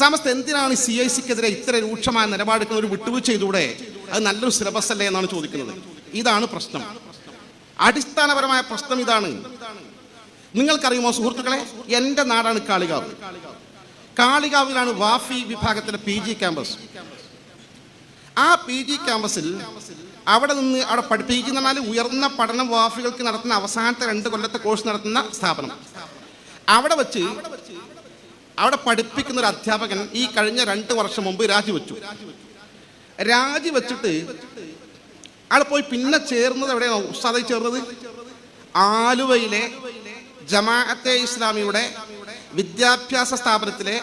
സമസ്ത എന്തിനാണ് C I സിക്കെതിരെ ഇത്ര രൂക്ഷമായ നിലപാടെടുക്കുന്ന ഒരു വിട്ടുവീഴ്ച അത് നല്ലൊരു സിലബസ് അല്ലേ എന്നാണ് ചോദിക്കുന്നത്. ഇതാണ് പ്രശ്നം. അടിസ്ഥാനപരമായ പ്രശ്നം ഇതാണ്. നിങ്ങൾക്കറിയുമോ സുഹൃത്തുക്കളെ എന്റെ നാടാണ് കാളികാവ്. കാളികാവിലാണ് വാഫി വിഭാഗത്തിലെ പി ജി ക്യാമ്പസ്. ആ പി ജി ക്യാമ്പസിൽ അവിടെ നിന്ന് അവിടെ പഠി പി ജി എന്ന് പറഞ്ഞാൽ ഉയർന്ന പഠനം വാഫികൾക്ക് നടത്തുന്ന അവസാനത്തെ രണ്ട് കൊല്ലത്തെ കോഴ്സ് നടത്തുന്ന സ്ഥാപനം. അവിടെ വെച്ച് അവിടെ പഠിപ്പിക്കുന്ന ഒരു അധ്യാപകൻ ഈ കഴിഞ്ഞ രണ്ട് വർഷം മുമ്പ് രാജിവെച്ചു. രാജിവെച്ചിട്ട് അവിടെ പോയി പിന്നെ ചേർന്നത് എവിടെയാണ് ഉസ്താദായി ചേർന്നത്? ആലുവയിലെ ജമാഅത്തെ ഇസ്ലാമിയുടെ വിദ്യാഭ്യാസ സ്ഥാപനത്തിലെ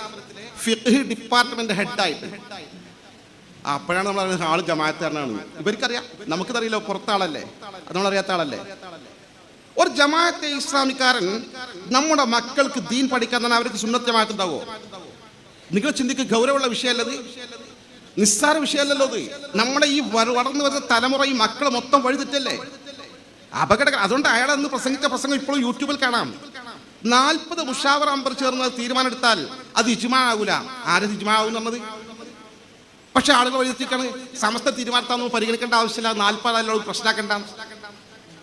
ഫിഖ് ഡിപ്പാർട്ട്മെന്റ് ഹെഡായിട്ട്. അപ്പോഴാണ് നമ്മൾ ആൾ ജമാഅത്തുകാരനാണ് ഇവർക്കറിയാം. നമുക്കതറിയില്ല പുറത്താളല്ലേ? അത് നമ്മളറിയാത്ത ആളല്ലേ? ഒരു ജമാഅത്തെ ഇസ്ലാമിക്കാരൻ നമ്മുടെ മക്കൾക്ക് ദീൻ പഠിക്കാൻ തന്നെ അവർക്ക് സുന്നത്ത് ജമാഅത്ത് ഉണ്ടാവോ നിങ്ങൾ ചിന്തിക്ക് ഗൗരവമുള്ള വിഷയമല്ലത്? നിസ്സാര വിഷയമല്ലല്ലോ അത് നമ്മുടെ ഈ വളർന്നു വരുന്ന തലമുറ ഈ മക്കൾ മൊത്തം വഴിതെറ്റല്ലേ അപകട അതുകൊണ്ട് അയാൾ അന്ന് പ്രസംഗിച്ച പ്രസംഗം ഇപ്പോഴും യൂട്യൂബിൽ കാണാം. നാൽപ്പത് മുഷാവർ അമ്പർ ചേർന്ന് തീരുമാനം എടുത്താൽ അത് ഇജ്മാ ആകൂല ആരും ഇജ്മാ ആകും എന്നുള്ളത് പക്ഷെ ആളുകൾ വഴിതെറ്റിക്കാണ്. സമസ്ത തീരുമാനത്താന്ന് പരിഗണിക്കേണ്ട ആവശ്യമില്ല. നാൽപ്പതായാലും പ്രശ്നമാക്കണ്ട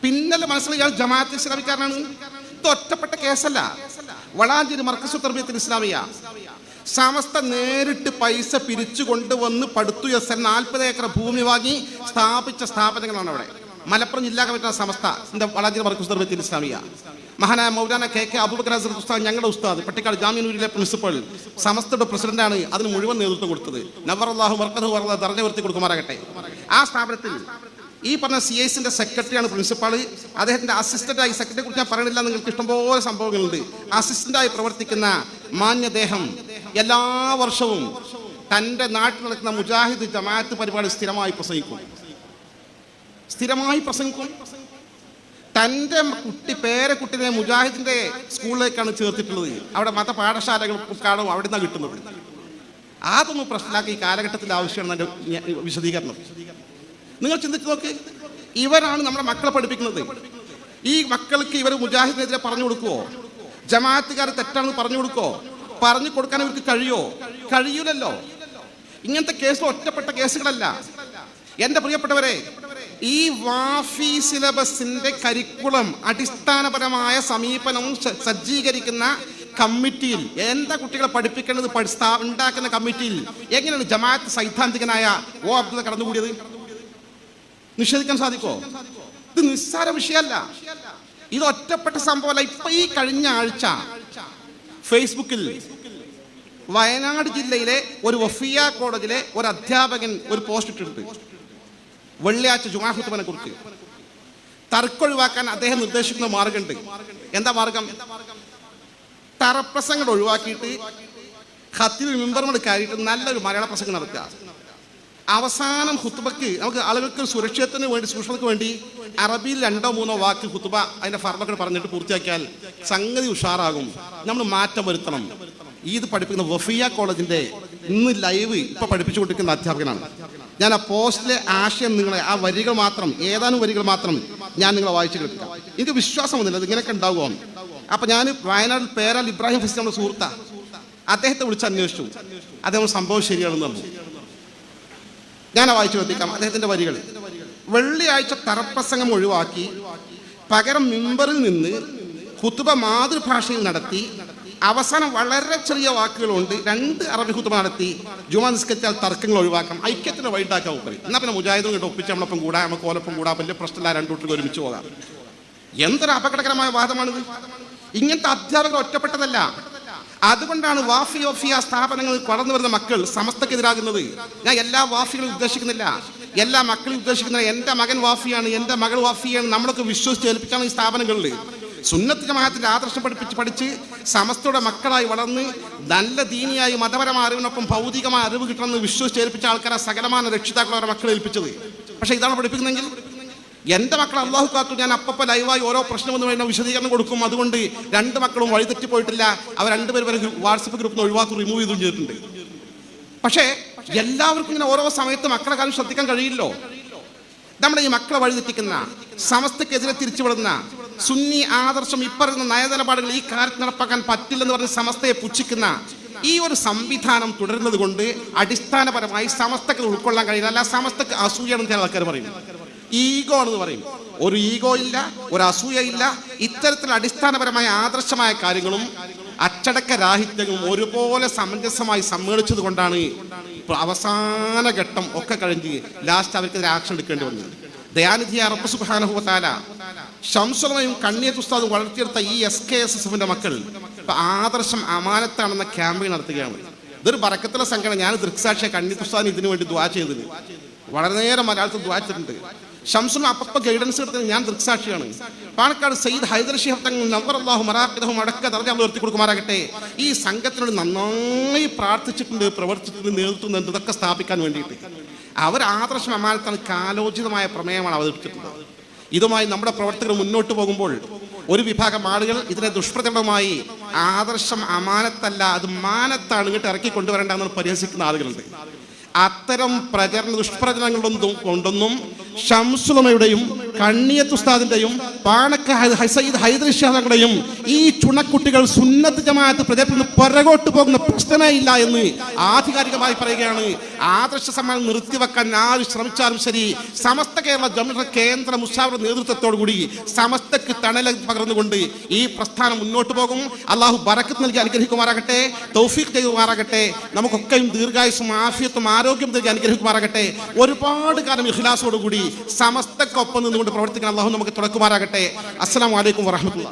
പിന്നല്ല മനസ്സിലായി ഇയാൾ ജമാഅത്ത് ഇസ്ലാമിക്കാരനാണ്. ഇത് ഒറ്റപ്പെട്ട കേസല്ല. വളാഞ്ചേരി മർക്കസ് തർബിയത്തിൽ ഇസ്ലാമിയ. സമസ്ത നേരിട്ട് പൈസ പിരിച്ചു കൊണ്ടുവന്ന് പടുത്തുയർസൻ നാൽപ്പത് ഏക്കർ ഭൂമി വാങ്ങി സ്ഥാപിച്ച സ്ഥാപനങ്ങളാണ് അവിടെ. മലപ്പുറം ജില്ലാ കമ്മിറ്റി സമസ്ത വളാഞ്ചേരി മർക്കസ് തർബിയത്തിൽ ഇസ്ലാമിയ. മഹാനായ മൗലാന കെ കെ അബൂബക്കർ ഹസൻ ഉസ്താദ് ഞങ്ങളുടെ ഉസ്താദ് പട്ടിക്കാട് ജാമ്യനൂരിലെ പ്രിൻസിപ്പൽ സമസ്തയുടെ പ്രസിഡന്റാണ് അതിന് മുഴുവൻ നേതൃത്വം കൊടുത്തത്. നവർ അള്ളാഹു വർക്കത് ദർജ ഉയർത്തി കൊടുക്കുമാറാകട്ടെ. ആ സ്ഥാപനത്തിൽ ഈ പറഞ്ഞ സി എസിന്റെ സെക്രട്ടറിയാണ് പ്രിൻസിപ്പാൾ അദ്ദേഹത്തിന്റെ അസിസ്റ്റന്റായി സെക്രട്ടറിയെ കുറിച്ച് ഞാൻ പറയണില്ല നിങ്ങൾക്ക് ഇഷ്ടംപോലെ സംഭവങ്ങളുണ്ട്. അസിസ്റ്റന്റായി പ്രവർത്തിക്കുന്ന മാന്യദേഹം എല്ലാ വർഷവും തന്റെ നാട്ടിൽ നടക്കുന്ന മുജാഹിദ് ജമാഅത്ത് പരിപാടി സ്ഥിരമായി പ്രസംഗിക്കും. സ്ഥിരമായി പ്രസംഗിക്കും. തന്റെ കുട്ടി പേരക്കുട്ടിനെ മുജാഹിദിന്റെ സ്കൂളിലേക്കാണ് ചേർത്തിട്ടുള്ളത്. അവിടെ മത പാഠശാലകൾ കാണും അവിടെ നിന്നാണ് കിട്ടുന്നത്. അതൊന്നും പ്രശ്നമാക്കി ഈ കാലഘട്ടത്തിൽ ആവശ്യമാണ് എന്റെ വിശദീകരണം. നിങ്ങൾ ചിന്തിച്ച് നോക്ക്. ഇവരാണ് നമ്മുടെ മക്കളെ പഠിപ്പിക്കുന്നത്. ഈ മക്കൾക്ക് ഇവർ മുജാഹിദിനെതിരെ പറഞ്ഞു കൊടുക്കുവോ? ജമാഅത്തുകാർ തെറ്റാണെന്ന് പറഞ്ഞു കൊടുക്കോ പറഞ്ഞു കൊടുക്കാൻ ഇവർക്ക് കഴിയോ? കഴിയൂലല്ലോ. ഇങ്ങനത്തെ കേസ് ഒറ്റപ്പെട്ട കേസുകളല്ല. എന്റെ പ്രിയപ്പെട്ടവരെ ഈ വാഫി സിലബസിന്റെ കരിക്കുളം അടിസ്ഥാനപരമായ സമീപനവും സജ്ജീകരിക്കുന്ന കമ്മിറ്റിയിൽ എന്താ കുട്ടികളെ പഠിപ്പിക്കേണ്ടത്? പഠി- ഉണ്ടാക്കുന്ന കമ്മിറ്റിയിൽ എങ്ങനെയാണ് ജമാഅത്ത് സൈദ്ധാന്തികനായ ഓ അബ്ദുള്ള കടന്നുകൂടിയത്? നിഷേധിക്കാൻ സാധിക്കോ ഇത് നിസ്സാര വിഷയമല്ല. ഇത് ഒറ്റപ്പെട്ട സംഭവമല്ല. ഇപ്പൊ ഈ കഴിഞ്ഞ ആഴ്ച ഫേസ്ബുക്കിൽ വയനാട് ജില്ലയിലെ ഒരു വഫിയ കോളേജിലെ ഒരു അധ്യാപകൻ ഒരു പോസ്റ്റ് ഇട്ടിട്ടുണ്ട്. വെള്ളിയാഴ്ച ജുമാഹുത്തുമനെ കുറിച്ച്. തർക്കൊഴിവാക്കാൻ അദ്ദേഹം നിർദ്ദേശിക്കുന്ന മാർഗമുണ്ട്. എന്താ മാർഗം? തറപ്രസംഗം ഒഴിവാക്കിയിട്ട് ഖത്തിൽ മെമ്പർമാർ കയറിയിട്ട് നല്ലൊരു മലയാള പ്രസംഗം നടത്തുക. അവസാനം ഹുത്തുബക്ക് നമുക്ക് ആളുകൾക്ക് സുരക്ഷിതത്തിന് വേണ്ടി സൂക്ഷ്മതയ്ക്ക് വേണ്ടി അറബിയിൽ രണ്ടോ മൂന്നോ വാക്ക് ഹുത്തുബ അതിന്റെ ഫർമൊക്കെ പറഞ്ഞിട്ട് പൂർത്തിയാക്കിയാൽ സംഗതി ഉഷാറാകും. നമ്മൾ മാറ്റം വരുത്തണം. ഇത് പഠിപ്പിക്കുന്ന വഫിയ കോളേജിന്റെ ഇന്ന് ലൈവ് ഇപ്പൊ പഠിപ്പിച്ചുകൊണ്ടിരിക്കുന്ന അധ്യാപകനാണ്. ഞാൻ ആ പോസ്റ്റിലെ ആശയം നിങ്ങളെ ആ വരികൾ മാത്രം ഏതാനും വരികൾ മാത്രം ഞാൻ നിങ്ങളെ വായിച്ചു കേൾപ്പിക്കാം. എനിക്ക് വിശ്വാസം വന്നില്ല ഇത് ഇങ്ങനെയൊക്കെ ഉണ്ടാകുമോ അപ്പൊ ഞാൻ വയനാട് പേരാൽ ഇബ്രാഹിം ഫിസ് നമ്മുടെ സുഹൃത്താ. അദ്ദേഹത്തെ വിളിച്ച് അന്വേഷിച്ചു. അദ്ദേഹം സംഭവം ശരിയാണെന്ന് പറഞ്ഞു. ഞാൻ വായിച്ചു എത്തിക്കാം അദ്ദേഹത്തിന്റെ വരികൾ. വെള്ളിയാഴ്ച തറപ്രസംഗം ഒഴിവാക്കി പകരം മിമ്പറിൽ നിന്ന് കുത്തുബ മാതൃഭാഷയിൽ നടത്തി അവസാനം വളരെ ചെറിയ വാക്കുകളുണ്ട് രണ്ട് അറബി കുത്തുബ നടത്തി ജുമാ നിസ്കരിച്ചാൽ തർക്കങ്ങൾ ഒഴിവാക്കാം ഐക്യത്തിന് വൈകിട്ടാക്കാൻ ഉപരി. എന്നാ പിന്നെ മുജാഹിദും കിട്ടും ഒപ്പിച്ച് നമ്മളൊപ്പം കൂടാ നമുക്ക് ഓലപ്പം കൂടാ വലിയ പ്രശ്നമില്ല രണ്ടു കൂട്ടർക്ക് ഒരുമിച്ച് പോകാം. എന്തൊരു അപകടകരമായ വാദമാണിത്. ഇങ്ങനത്തെ അധ്യാപകർ ഒറ്റപ്പെട്ടതല്ല. അതുകൊണ്ടാണ് വാഫി ഓഫിയ സ്ഥാപനങ്ങൾ കടന്നു വരുന്ന മക്കൾ സമസ്തക്കെതിരാകുന്നത്. ഞാൻ എല്ലാ വാഫികളും ഉദ്ദേശിക്കുന്നില്ല. എല്ലാ മക്കളും ഉദ്ദേശിക്കുന്നില്ല എന്റെ മകൻ വാഫിയാണ് എന്റെ മകൾ വാഫിയാണ് നമ്മളൊക്കെ വിശ്വസിച്ച് ഏൽപ്പിക്കാണ് ഈ സ്ഥാപനങ്ങളിൽ. സുന്നത്ത് ജമാഅത്തിന്റെ ആദർശം പഠിപ്പിച്ച് പഠിച്ച് സമസ്തയുടെ മക്കളായി വളർന്ന് നല്ല ദീനിയായി മതപരമായ അറിവിനൊപ്പം ഭൗതികമായ അറിവ് കിട്ടണമെന്ന് വിശ്വസിച്ച് ഏൽപ്പിച്ച ആൾക്കാരെ സകലമായ രക്ഷിതാക്കൾ അവരുടെ മക്കളെ ഏൽപ്പിച്ചത്. പക്ഷേ ഇതാണ് പഠിപ്പിക്കുന്നെങ്കിൽ എന്റെ മക്കൾ അള്ളാഹു കാത്തു ഞാൻ അപ്പപ്പ ലൈവായി ഓരോ പ്രശ്നം വന്നു കഴിഞ്ഞാൽ വിശദീകരണം കൊടുക്കും. അതുകൊണ്ട് രണ്ട് മക്കളും വഴിതെറ്റി പോയിട്ടില്ല. അവർ രണ്ടുപേരും വരെ വാട്സപ്പ് ഗ്രൂപ്പിൽ നിന്ന് ഒഴിവാക്കി റിമൂവ് ചെയ്തു ചെയ്തിട്ടുണ്ട്. പക്ഷേ എല്ലാവർക്കും ഇങ്ങനെ ഓരോ സമയത്ത് മക്കളെ കാര്യം ശ്രദ്ധിക്കാൻ കഴിയില്ലോ. നമ്മുടെ ഈ മക്കളെ വഴിതെറ്റിക്കുന്ന സമസ്തക്കെതിരെ തിരിച്ചുവിടുന്ന സുന്നി ആദർശം ഇപ്പറയുന്ന നയനിലപാടുകൾ ഈ കാര്യത്തിൽ നടപ്പാക്കാൻ പറ്റില്ലെന്ന് പറഞ്ഞ് സമസ്തയെ പുച്ഛിക്കുന്ന ഈ ഒരു സംവിധാനം തുടരുന്നത് കൊണ്ട് അടിസ്ഥാനപരമായി സമസ്തക്ക് ഉൾക്കൊള്ളാൻ കഴിയില്ല. അല്ല സമസ്തക്ക് അസൂയാണെന്ന് ചില ആൾക്കാർ പറയും ഈഗോ എന്ന് പറയും. ഒരു ഈഗോ ഇല്ല ഒരു അസൂയ ഇല്ല. ഇത്തരത്തിൽ അടിസ്ഥാനപരമായ ആദർശമായ കാര്യങ്ങളും അച്ചടക്ക രാഹിത്യങ്ങളും ഒരുപോലെ സമഞ്ജസമായി സമ്മേളിച്ചത് കൊണ്ടാണ് അവസാന ഘട്ടം ഒക്കെ കഴിഞ്ഞ് ലാസ്റ്റ് അവർക്കെതിരെ ആക്ഷൻ എടുക്കേണ്ടി വന്നത്. ദയാനിധി അറബ് സുഖാനുഭവത്താല ശംസുറമയും കണ്ണിയത്ത് ഉസ്താദും വളർത്തിയെടുത്ത ഈ എസ് കെ എസ് എസിന്റെ മക്കൾ ആദർശം അമാനത്താണെന്ന ക്യാമ്പയിൻ നടത്തുകയാണ്. ഇതൊരു പറക്കത്തുള്ള സംഘടന. ഞാൻ ദൃക്സാക്ഷിയെ കണ്ണിയത്ത് ഉസ്താദിന് ഇതിനു വേണ്ടി ദ്വാ ചെയ്തത്. വളരെ നേരം മലയാളത്തിൽ ദ്വാ ചെയ്തിട്ടുണ്ട്. ഷംസുൽ അപ്പപ്പ ഗൈഡൻസ് എടുത്തത് ഞാൻ ദൃക്സാക്ഷിയാണ്. പാണക്കാട് സയ്യിദ് ഹൈദർ ഷിഹബ് തങ്ങൾ അള്ളാഹു മറാഖിദഹും അടക്ക ദർജ ഉയർത്തി കൊടുക്കുമാറാകട്ടെ. ഈ സംഘത്തിനോട് നന്നായി പ്രാർത്ഥിച്ചിട്ടുണ്ട് പ്രവർത്തിച്ചിട്ടുണ്ട് നേതൃത്വം ഇതൊക്കെ സ്ഥാപിക്കാൻ വേണ്ടിയിട്ട്. അവർ ആദർശം അമാനത്താണ് കാലോചിതമായ പ്രമേയമാണ് അവതരിപ്പിച്ചിട്ടുള്ളത്. ഇതുമായി നമ്മുടെ പ്രവർത്തകർ മുന്നോട്ട് പോകുമ്പോൾ ഒരു വിഭാഗം ആളുകൾ ഇതിനെ ദുഷ്പ്രചരണമായി ആദർശം അമാനത്തല്ല അത് മാനത്താണ് ഇങ്ങോട്ട് ഇറക്കി കൊണ്ടുവരേണ്ടെന്ന് പരിഹസിക്കുന്ന ആളുകളുണ്ട്. അത്തരം പ്രചരണ ദുഷ്പ്രചരണങ്ങളൊന്നും കൊണ്ടൊന്നും ഷംസുലമയുടെയും കണ്ണിയത്ത് ഉസ്താദിന്റെയും പാണക്ക സയ്യിദ് ഹൈദരി ഷാദങ്ങളുടെയും ഈ ചുണക്കുട്ടികൾ സുന്നത്ത് ജമാഅത്ത് പ്രചരണത്തിന് പുറകോട്ട് പോകുന്ന പ്രശ്നമേ ഇല്ല എന്ന് ആധികാരികമായി പറയുകയാണ്. ആദർശ സമ്മാനം നിർത്തിവെക്കാൻ ആര് ശ്രമിച്ചാലും ശരി സമസ്ത കേരള ജമിഴ കേന്ദ്ര മുഷാവർ നേതൃത്വത്തോടു കൂടി സമസ്തക്ക് തണല പകർന്നുകൊണ്ട് ഈ പ്രസ്ഥാനം മുന്നോട്ട് പോകും. അള്ളാഹു ബറക്കത്ത് നൽകി അനുഗ്രഹിക്കുമാറാകട്ടെ തൗഫീഖ് ചെയ്യുമാറാകട്ടെ നമുക്കൊക്കെയും ദീർഘായുസും ആഫിയത്തും ആരോഗ്യം നൽകി അനുഗ്രഹിക്കുമാറാകട്ടെ. ഒരുപാട് കാലം ഇഖ്ലാസോടുകൂടി സമസ്തക്കൊപ്പം നിന്നുകൊണ്ട് പ്രവർത്തിക്കാൻ അള്ളാഹു നമുക്ക് തുടക്കുമാറാകട്ടെ. അസ്സാം അലൈക്കും വറഹമത്തുള്ള